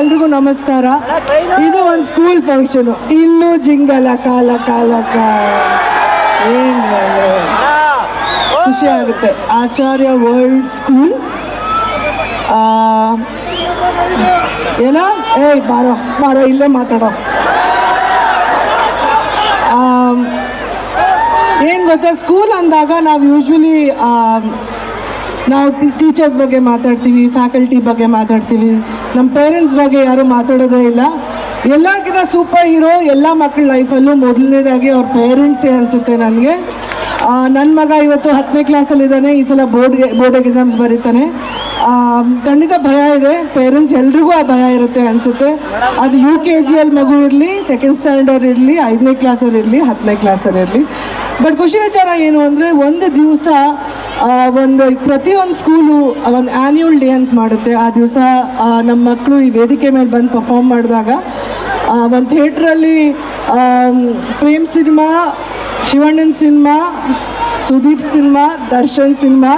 ಎಲ್ರಿಗೂ ನಮಸ್ಕಾರ. ಇದು ಒಂದು ಸ್ಕೂಲ್ ಫಂಕ್ಷನು ಇಲ್ಲೂ ಜಿಂಗಲ ಕಾಲ ಕಾಲಕ ಖುಷಿ ಆಗುತ್ತೆ. ಆಚಾರ್ಯ ವರ್ಲ್ಡ್ ಸ್ಕೂಲ್ ಏನೋ? ಏಯ್, ಬಾರೋ ಬಾರೋ, ಇಲ್ಲೇ ಮಾತಾಡೋ. ಏನು ಗೊತ್ತಾ? ಸ್ಕೂಲ್ ಅಂದಾಗ ನಾವು ಯೂಶ್ವಲಿ ನಾವು ಟೀಚರ್ಸ್ ಬಗ್ಗೆ ಮಾತಾಡ್ತೀವಿ ಫ್ಯಾಕಲ್ಟಿ ಬಗ್ಗೆ ಮಾತಾಡ್ತೀವಿ. ನಮ್ಮ ಪೇರೆಂಟ್ಸ್ ಬಗ್ಗೆ ಯಾರೂ ಮಾತಾಡೋದೇ ಇಲ್ಲ. ಎಲ್ಲಕ್ಕಿಂತ ಸೂಪರ್ ಹೀರೋ ಎಲ್ಲ ಮಕ್ಕಳ ಲೈಫಲ್ಲೂ ಮೊದಲನೇದಾಗಿ ಅವ್ರ ಪೇರೆಂಟ್ಸೇ ಅನಿಸುತ್ತೆ ನನಗೆ. ನನ್ನ ಮಗ ಇವತ್ತು ಹತ್ತನೇ ಕ್ಲಾಸಲ್ಲಿದ್ದಾನೆ ಈ ಸಲ ಬೋರ್ಡ್ಗೆ ಬೋರ್ಡ್ ಎಕ್ಸಾಮ್ಸ್ ಬರೀತಾನೆ. ಖಂಡಿತ ಭಯ ಇದೆ. ಪೇರೆಂಟ್ಸ್ ಎಲ್ರಿಗೂ ಆ ಭಯ ಇರುತ್ತೆ ಅನಿಸುತ್ತೆ. ಅದು ಯು ಕೆ ಜಿಯಲ್ಲಿ ಮಗು ಇರಲಿ ಸೆಕೆಂಡ್ ಸ್ಟ್ಯಾಂಡರ್ಡ್ ಇರಲಿ, ಐದನೇ ಕ್ಲಾಸಲ್ಲಿ ಇರಲಿ, ಹತ್ತನೇ ಕ್ಲಾಸಲ್ಲಿ ಇರಲಿ. ಬಟ್ ಖುಷಿ ವಿಚಾರ ಏನು ಅಂದರೆ, ಒಂದು ದಿವಸ ಒಂದು ಪ್ರತಿಯೊಂದು ಸ್ಕೂಲು ಒಂದು ಆ್ಯನ್ಯುವಲ್ ಡೇ ಅಂತ ಮಾಡುತ್ತೆ. ಆ ದಿವಸ ನಮ್ಮ ಮಕ್ಕಳು ಈ ವೇದಿಕೆ ಮೇಲೆ ಬಂದು ಪರ್ಫಾರ್ಮ್ ಮಾಡಿದಾಗ ಒಂದು ಥಿಯೇಟ್ರಲ್ಲಿ Prem cinema ಶಿವಣ್ಣನ cinema, Sudeep cinema, Darshan cinema,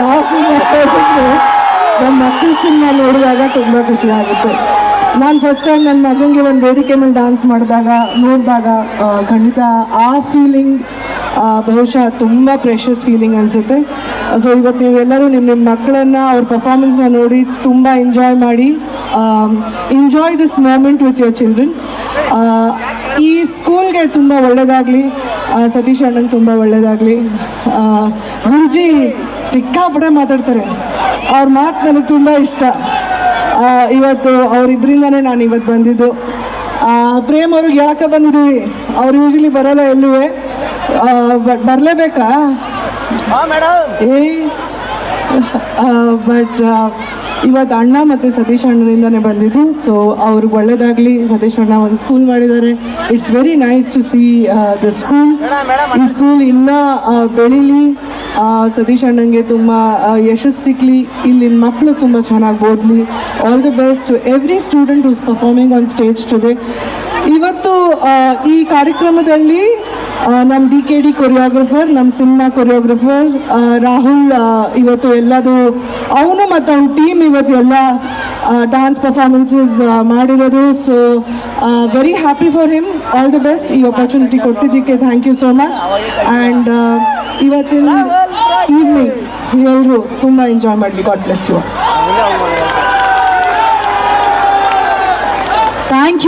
ಯಾವ ಸಿನಿಮಾ ನೋಡಿದ್ರು ನಮ್ಮ ಮಕ್ಕಳ ಸಿನಿಮಾ ನೋಡಿದಾಗ ತುಂಬ ಖುಷಿ ಆಗುತ್ತೆ. ನಾನು ಫಸ್ಟ್ ಟೈಮ್ ನನ್ನ ಮಗನಿಗೆ ಒಂದು ವೇದಿಕೆ ಮೇಲೆ ಡಾನ್ಸ್ ಮಾಡಿದಾಗ, ನೋಡಿದಾಗ ಖಂಡಿತ ಆ ಫೀಲಿಂಗ್ ಬಹುಶಃ ತುಂಬ ಪ್ರೆಷಸ್ ಫೀಲಿಂಗ್ ಅನಿಸುತ್ತೆ. ಸೊ ಇವತ್ತು ನೀವೆಲ್ಲರೂ ನಿಮ್ಮ ನಿಮ್ಮ ಮಕ್ಕಳನ್ನು ಅವ್ರ ಪರ್ಫಾರ್ಮೆನ್ಸ್ನ ನೋಡಿ ತುಂಬ ಎಂಜಾಯ್ ಮಾಡಿ enjoy this moment with your children ಈ ಸ್ಕೂಲ್ಗೆ ತುಂಬ ಒಳ್ಳೆಯದಾಗಲಿ ಸತೀಶ್ ಅಣ್ಣಂಗೆ ತುಂಬ ಒಳ್ಳೆಯದಾಗಲಿ ಗುರುಜಿ ಸಿಕ್ಕಾಪಟ್ಟೆ ಮಾತಾಡ್ತಾರೆ. ಅವ್ರ ಮಾತು ನನಗೆ ತುಂಬ ಇಷ್ಟ. ಇವತ್ತು ಅವರಿಬ್ಬರಿಂದನೇ ನಾನು ಇವತ್ತು ಬಂದಿದ್ದು. ಪ್ರೇಮ್ ಅವ್ರಿಗೆ ಯಾಕೆ ಬಂದಿದ್ದೀವಿ? ಅವ್ರು ಯೂಶಲಿ ಬರೋಲ್ಲ ಎಲ್ಲೂ ಬಟ್ ಬರಲೇಬೇಕಾ? ಏ ಬಟ್ ಇವತ್ತು ಅಣ್ಣ ಮತ್ತು ಸತೀಶ್ ಅಣ್ಣನಿಂದನೇ ಬಂದಿದ್ದು ಸೊ ಅವ್ರಿಗೆ ಒಳ್ಳೇದಾಗಲಿ. ಸತೀಶ್ ಅಣ್ಣ ಒಂದು ಸ್ಕೂಲ್ ಮಾಡಿದ್ದಾರೆ. It's very nice to see the school ಈ ಸ್ಕೂಲ್ ಇನ್ನೂ ಬೆಳೀಲಿ. ಸತೀಶ್ ಅಣ್ಣಂಗೆ ತುಂಬ ಯಶಸ್ಸು ಸಿಕ್ಕಲಿ ಇಲ್ಲಿನ ಮಕ್ಕಳು ತುಂಬ ಚೆನ್ನಾಗಿ ಓದಲಿ. All the best every student who's performing on stage today ಇವತ್ತು ಈ ಕಾರ್ಯಕ್ರಮದಲ್ಲಿ ನಮ್ಮ ಡಿ ಕೆ ಡಿ ಕೊರಿಯೋಗ್ರಫರ್ ನಮ್ಮ ಸಿನಿಮಾ ಕೊರಿಯೋಗ್ರಫರ್ ರಾಹುಲ್ ಇವತ್ತು ಎಲ್ಲದು, ಅವನು ಮತ್ತು ಅವ್ನ ಟೀಮ್ ಇವತ್ತು ಎಲ್ಲ ಡ್ಯಾನ್ಸ್ ಪರ್ಫಾರ್ಮೆನ್ಸಸ್ ಮಾಡಿರೋದು. So very happy for him all the best ಈ ಆಪರ್ಚುನಿಟಿ ಕೊಟ್ಟಿದ್ದಕ್ಕೆ thank you so much and ಇವತ್ತಿನ ಈವ್ನಿಂಗ್ ಎಲ್ಲರೂ ತುಂಬ ಎಂಜಾಯ್ ಮಾಡಲಿ. God bless you thank you